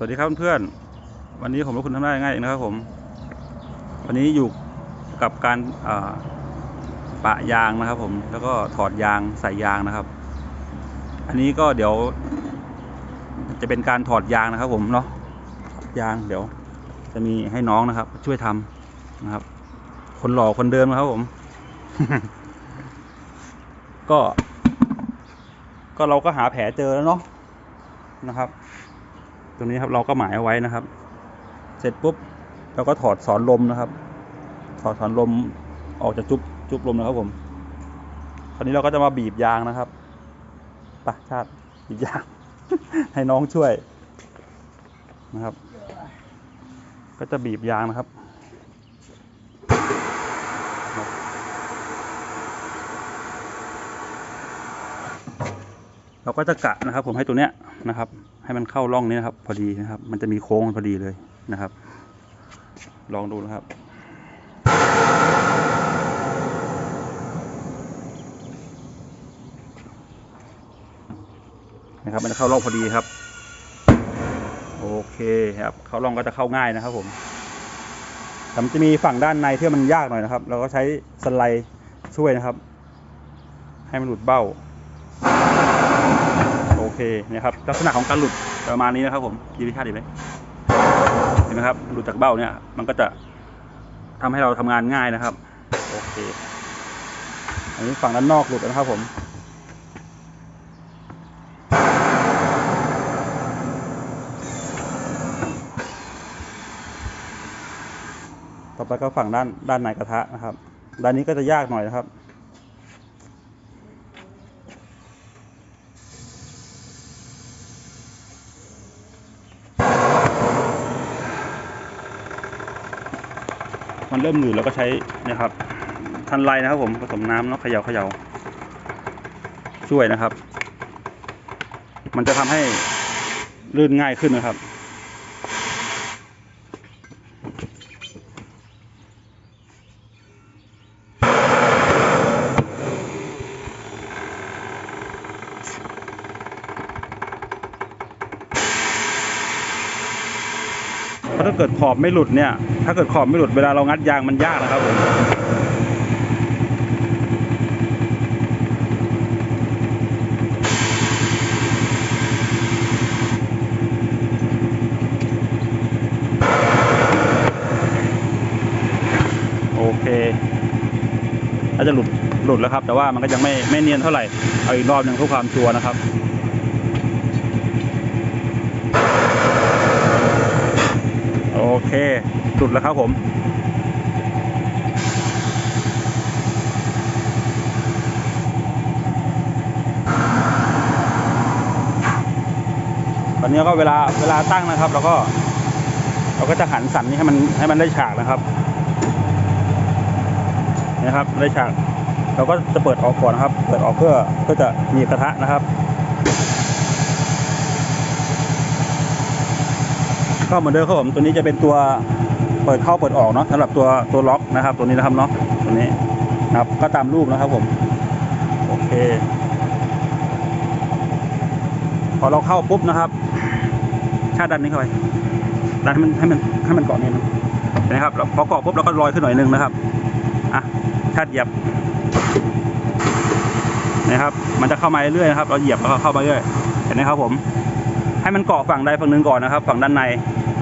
สวัสดีครับเพื่อนๆวันนี้ผมและคุณทำได้ง่ายเองนะครับผม วันนี้อยู่กับการาปะยางนะครับ ผมแล้วก็ถอดยางใส่ยางนะครับ อันนี้ก็เดี๋ยว จะเป็นการถอดยางนะครับ ผมเนาะยางเดี๋ยว จะมีให้น้องนะครับ ช่วยทำนะครับ คนหล่อคนเดิมนะครับผม ก็ ก็เราก็หาแผลเจอแล้วเนาะนะครับ ตรงนี้ครับเราก็หมายเอาไว้นะครับ เสร็จปุ๊บเราก็ถอดสอนลมนะครับ ถอดสอนลมออกจากจุ๊บจุ๊บลมนะครับผม คราวนี้เราก็จะมาบีบยางนะครับไปะชาติบีบยาง ให้น้องช่วยนะครับ ก็จะบีบยางนะครับเราก็จะกะนะครับผมให้ตัวเนี้ยนะครับ ให้มันเข้าร่องนี้นะครับ พอดีนะครับ มันจะมีโค้งพอดีเลยนะครับ ลองดูนะครับนะครับ มันจะเข้าร่องพอดีครับ โอเคครับ เข้าร่องก็จะเข้าง่ายนะครับ ผมแต่มันจะมีฝั่งด้านในที่มันยากหน่อยนะครับ เราก็ใช้สไลด์ช่วยนะครับ ให้มันหลุดเบ้า เคนะครับลักษณะของการหลุดประมาณนี้นะครับผมยืดชาติดีไหมเห็นไหมครับหลุดจากเบ้าเนี่ยมันก็จะทำให้เราทำงานง่ายนะครับ โอเค อันนี้ฝั่งด้านนอกหลุดนะครับผมต่อไปก็ฝั่งด้านด้านในกระทะนะครับ ด้านนี้ก็จะยากหน่อยนะครับ มันเริ่มหนืดแล้วก็ใช้นะครับ ทันไรนะครับผมผสมน้ำเนาะเขย่าเขย่าช่วยนะครับ มันจะทำให้ลื่นง่ายขึ้นนะครับ ถ้าเกิดขอบไม่หลุดเนี่ย ถ้าเกิดขอบไม่หลุดเวลาเรางัดยางมันยากนะครับผมโอเคถ้าจะหลุดหลุดแล้วครับ แต่ว่ามันก็ยังไม่ไม่เนียนเท่าไหร่ เอาอีกรอบหนึ่งเพื่อความชัวร์นะครับ โอ เคหลุดแล้วครับผมตอนนี้ก็เวลาเวลาตั้งนะครับเราก็ เราก็จะหันสันนี้ให้มันให้มันได้ฉากนะครับนะครับได้ฉาก เราก็จะเปิดออกก่อนนะครับ เปิดออกเพื่อเพื่อจะมีกระทะนะครับ ก็เหมือนเดิมครับผมตัวนี้จะเป็นตัวเปิดเข้าเปิดออกเนาะสำหรับตัวตัวล็อกนะครับ ตัวนี้นะครับเนาะตัวนี้นะครับก็ตามรูปนะครับผมโอเค พอเราเข้าปุ๊บนะครับชาดันนี้เข้าไปดันให้มันให้มันให้มันเกาะนี่นะนะครับแล้วพอเกาะปุ๊บเราก็ลอยขึ้นหน่อยนึงนะครับอะชาติเหยียบนะครับ มันจะเข้ามาเรื่อยๆนะครับ เราเหยียบแล้วก็เข้ามาเรื่อยเห็นไหมครับผม ให้มันเกาะฝั่งใดฝั่งหนึ่งก่อนนะครับ ฝั่งด้านใน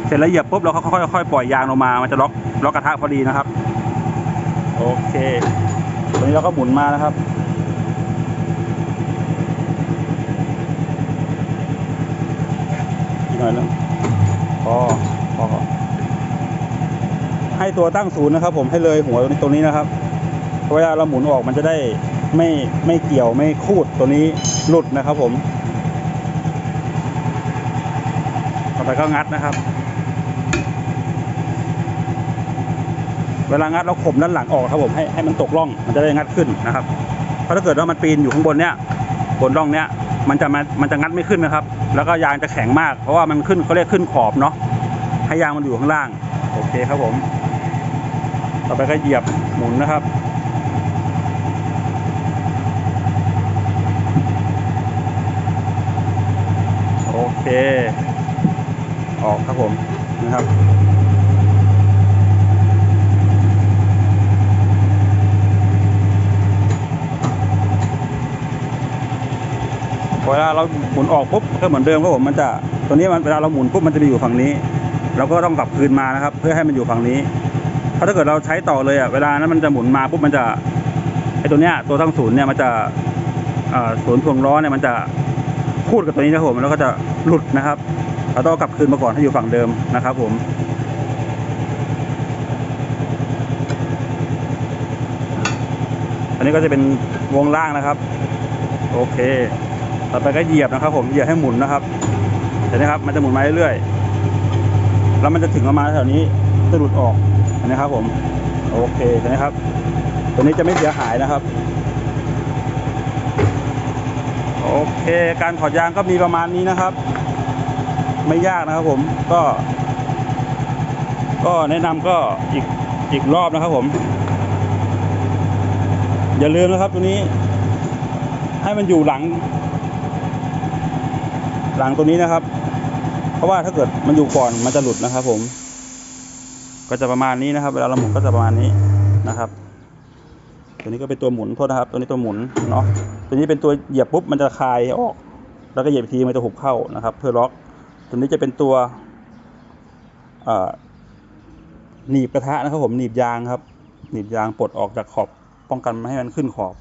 เสร็จแล้วเหยียบปุ๊บเราค่อยๆค่อยๆปล่อยยางลงมา มันจะล็อกล็อกกระทะพอดีนะครับ โอเคตรงนี้เราก็หมุนมานะครับอีกหน่อยนึงพอพอให้ตัวตั้งศูนย์นะครับ ผมให้เลยหัวตรงนี้นะครับเวลาเราหมุนออกมันจะได้ไม่ไม่เกี่ยวไม่คูดตัวนี้หลุดนะครับผมต่อไปก็งัดนะครับ เวลางัดเราข่มด้านหลังออกครับผมให้ให้มันตกร่องมันจะได้งัดขึ้นนะครับเพราะถ้าเกิดว่ามันปีนอยู่ข้างบนเนี้ยบนร่องเนี้ยมันจะมามันจะงัดไม่ขึ้นนะครับ แล้วก็ยางจะแข็งมากเพราะว่ามันขึ้นเขาเรียกขึ้นขอบเนาะให้ยางมันอยู่ข้างล่าง โอเคครับผม ต่อไปก็เหยียบหมุนนะครับโอเค อออกครับผมนะครับ เวลาเราหมุนออกปุ๊บก็เหมือนเดิมครับผมมันจะตัวนี้มันเวลาเราหมุนปุ๊บมันจะไปอยู่ฝั่งนี้ เราก็ต้องกลับคืนมานะครับ เพื่อให้มันอยู่ฝั่งนี้ เพราะถ้าเกิดเราใช้ต่อเลยอะเวลานั้นมันจะหมุนมาปุ๊บมันจะไอตัวเนี้ยตัวทั้งศูนย์เนี่ยมันจะศูนย์ถ่วงล้อเนี่ยมันจะพูดกับตัวนี้นะครับผมแล้วก็จะหลุดนะครับเราต้องกลับคืนมาก่อนให้อยู่ฝั่งเดิมนะครับ ผมอันนี้ก็จะเป็นวงล่างนะครับ โอเค ต่อไปก็เหยียบนะครับ ผมเหยียบให้หมุนนะครับเห็นไหมครับมันจะหมุนมาเรื่อยๆแล้วมันจะถึงประมาณแถวนี้จะหลุดออกเห็นไหมครับ ผมโอเคเห็นไหมครับ ตัวนี้จะไม่เสียหายนะครับโอเค การถอดยางก็มีประมาณนี้นะครับ ไม่ยากนะครับผมก็ ก็แนะนำก็อีกอีกรอบนะครับผม อย่าลืมนะครับตัวนี้ ให้มันอยู่หลัง หลังตัวนี้นะครับ เพราะว่าถ้าเกิดมันอยู่ก่อนมันจะหลุดนะครับ ผม ก็จะประมาณนี้นะครับ เวลาเราหมุนก็จะประมาณนี้นะครับ ตัวนี้ก็เป็นตัวหมุนโทษนะครับ ตัวนี้ตัวหมุนเนาะตัวนี้เป็นตัวเหยียบปุ๊บมันจะคลายออก แล้วก็เหยียบอีกทีมันจะหุบเข้านะครับ เพื่อล็อก ตัวนี้จะเป็นตัวหนีบกระทะนะครับ ผมหนีบยางครับ หนีบยางปลดออกจากขอบป้องกันไม่ให้มันขึ้นขอบ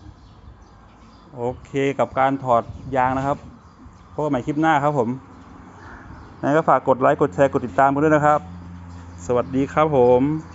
โอเคกับการถอดยางนะครับ พบกันใหม่คลิปหน้าครับผมงั้นก็ฝากกดไลค์ กดแชร์ กดติดตามกันด้วยนะครับ สวัสดีครับผม